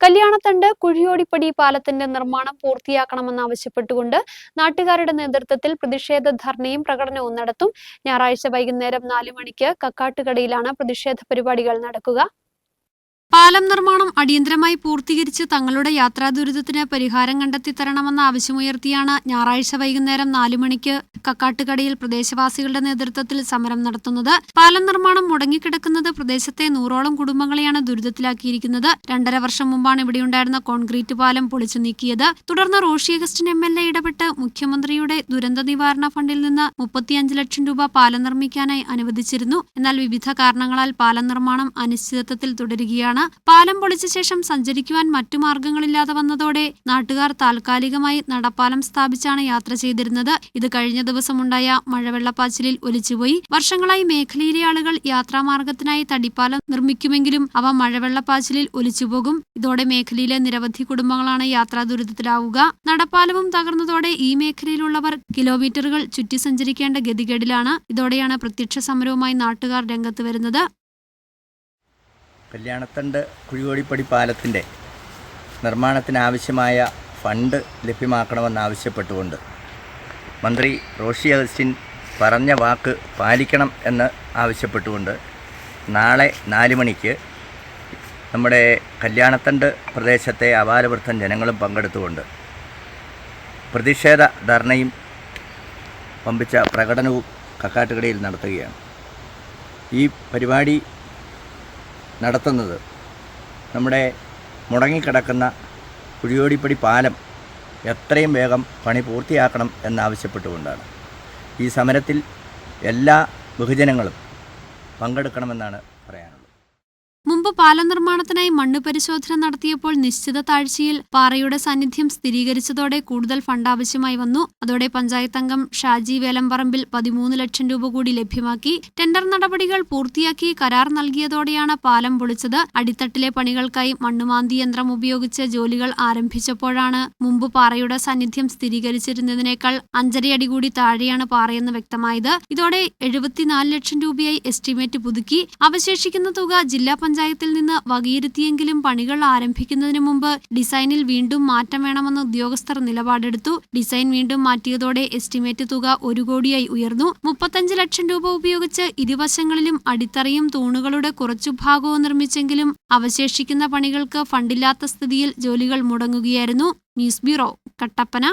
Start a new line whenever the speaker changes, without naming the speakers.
കല്യാണത്തണ്ട് കുഴിയോടിപ്പടി പാലത്തിന്റെ നിർമ്മാണം പൂർത്തിയാക്കണമെന്നാവശ്യപ്പെട്ടുകൊണ്ട് നാട്ടുകാരുടെ നേതൃത്വത്തിൽ പ്രതിഷേധ ധർണയും പ്രകടനവും നടത്തും. ഞായറാഴ്ച വൈകുന്നേരം നാലു മണിക്ക് കക്കാട്ടുകടയിലാണ് പ്രതിഷേധ പരിപാടികൾ നടക്കുക. പാലം നിർമ്മാണം അടിയന്തരമായി പൂർത്തീകരിച്ച് തങ്ങളുടെ യാത്രാ ദുരിതത്തിന് പരിഹാരം കണ്ടെത്തി തരണമെന്ന ആവശ്യമുയർത്തിയാണ് ഞായറാഴ്ച വൈകുന്നേരം നാലു മണിക്ക് കക്കാട്ടുകടയിൽ പ്രദേശവാസികളുടെ നേതൃത്വത്തിൽ സമരം നടത്തുന്നത്. പാലം നിർമ്മാണം മുടങ്ങിക്കിടക്കുന്നത് പ്രദേശത്തെ നൂറോളം കുടുംബങ്ങളെയാണ് ദുരിതത്തിലാക്കിയിരിക്കുന്നത്. രണ്ടര വർഷം മുമ്പാണ് ഇവിടെയുണ്ടായിരുന്ന കോൺക്രീറ്റ് പാലം പൊളിച്ചു നീക്കിയത്. തുടർന്ന് Roshy Augustine M L A ഇടപെട്ട് മുഖ്യമന്ത്രിയുടെ ദുരന്ത നിവാരണ ഫണ്ടിൽ നിന്ന് മുപ്പത്തിയഞ്ച് ലക്ഷം രൂപ പാലം നിർമ്മിക്കാനായി അനുവദിച്ചിരുന്നു. എന്നാൽ വിവിധ കാരണങ്ങളാൽ പാലം നിർമ്മാണം അനിശ്ചിതത്വത്തിൽ തുടരുകയാണ്. പാലം പൊളിച്ച ശേഷം സഞ്ചരിക്കുവാൻ മറ്റു മാർഗങ്ങളില്ലാതെ വന്നതോടെ നാട്ടുകാർ താൽക്കാലികമായി നടപ്പാലം സ്ഥാപിച്ചാണ് യാത്ര ചെയ്തിരുന്നത്. ഇത് കഴിഞ്ഞ ദിവസമുണ്ടായ മഴവെള്ളപ്പാച്ചിലിൽ ഒലിച്ചുപോയി. വർഷങ്ങളായി മേഖലയിലെ ആളുകൾ യാത്രാമാർഗത്തിനായി തടിപ്പാലം നിർമ്മിക്കുമെങ്കിലും അവ മഴവെള്ളപ്പാച്ചിലിൽ ഒലിച്ചുപോകും. ഇതോടെ മേഖലയിലെ നിരവധി കുടുംബങ്ങളാണ് യാത്രാ ദുരിതത്തിലാവുക. നടപ്പാലവും തകർന്നതോടെ ഈ മേഖലയിലുള്ളവർ കിലോമീറ്ററുകൾ ചുറ്റി സഞ്ചരിക്കേണ്ട ഗതികേടിലാണ്. ഇതോടെയാണ് പ്രത്യക്ഷ സമരവുമായി നാട്ടുകാർ രംഗത്ത് വരുന്നത്.
കല്യാണത്തണ്ട് കുഴികോടിപ്പടി പാലത്തിന്റെ നിർമ്മാണത്തിനാവശ്യമായ ഫണ്ട് ലഭ്യമാക്കണമെന്നാവശ്യപ്പെട്ടുകൊണ്ട് മന്ത്രി റോഷി അഗസ്റ്റിൻ പറഞ്ഞ വാക്ക് പാലിക്കണം എന്ന് ആവശ്യപ്പെട്ടുകൊണ്ട് നാളെ നാല് മണിക്ക് നമ്മുടെ കല്യാണത്തണ്ട് പ്രദേശത്തെ അപാലവൃദ്ധം ജനങ്ങളും പങ്കെടുത്തുകൊണ്ട് പ്രതിഷേധ ധർണയും പമ്പിച്ച പ്രകടനവും കക്കാട്ടുകടയിൽ നടത്തുകയാണ്. ഈ പരിപാടി നടത്തുന്നത്. നമ്മുടെ മുടങ്ങിക്കിടക്കുന്ന കുഴിയോടിപ്പടി പാലം എത്രയും വേഗം പണി പൂർത്തിയാക്കണം എന്നാവശ്യപ്പെട്ടുകൊണ്ടാണ്. ഈ സമരത്തിൽ എല്ലാ ബഹുജനങ്ങളും പങ്കെടുക്കണമെന്നാണ് പറയാനുള്ളത്.
മുമ്പ് പാലം നിർമ്മാണത്തിനായി മണ്ണ് പരിശോധന നടത്തിയപ്പോൾ നിശ്ചിത താഴ്ചയിൽ പാറയുടെ സാന്നിധ്യം സ്ഥിരീകരിച്ചതോടെ കൂടുതൽ ഫണ്ട് ആവശ്യമായി വന്നു. അതോടെ പഞ്ചായത്ത് അംഗം ഷാജി വേലമ്പറമ്പിൽ പതിമൂന്ന് ലക്ഷം രൂപ കൂടി ലഭ്യമാക്കി. ടെൻഡർ നടപടികൾ പൂർത്തിയാക്കി കരാർ നൽകിയതോടെയാണ് പാലം പൊളിച്ചത്. അടിത്തട്ടിലെ പണികൾക്കായി മണ്ണുമാന്തി യന്ത്രം ഉപയോഗിച്ച് ജോലികൾ ആരംഭിച്ചപ്പോഴാണ് മുമ്പ് പാറയുടെ സാന്നിധ്യം സ്ഥിരീകരിച്ചിരുന്നതിനേക്കാൾ അഞ്ചരയടി കൂടി താഴെയാണ് പാറയെന്ന് വ്യക്തമായത്. ഇതോടെ എഴുപത്തിനാല് ലക്ഷം രൂപയായി എസ്റ്റിമേറ്റ് പുതുക്കി. അവശേഷിക്കുന്ന തുക ജില്ലാ പഞ്ചായത്തിൽ നിന്ന് വകയിരുത്തിയെങ്കിലും പണികൾ ആരംഭിക്കുന്നതിന് മുമ്പ് ഡിസൈനിൽ വീണ്ടും മാറ്റം വേണമെന്ന് ഉദ്യോഗസ്ഥർ നിലപാടെടുത്തു. ഡിസൈൻ വീണ്ടും മാറ്റിയതോടെ എസ്റ്റിമേറ്റ് തുക ഒരു കോടിയായി ഉയർന്നു. മുപ്പത്തഞ്ച് ലക്ഷം രൂപ ഉപയോഗിച്ച് ഇരുവശങ്ങളിലും അടിത്തറയും തൂണുകളുടെ കുറച്ചു ഭാഗവും നിർമ്മിച്ചെങ്കിലും അവശേഷിക്കുന്ന പണികൾക്ക് ഫണ്ടില്ലാത്ത സ്ഥിതിയിൽ ജോലികൾ മുടങ്ങുകയായിരുന്നു. News bureau Kattappana.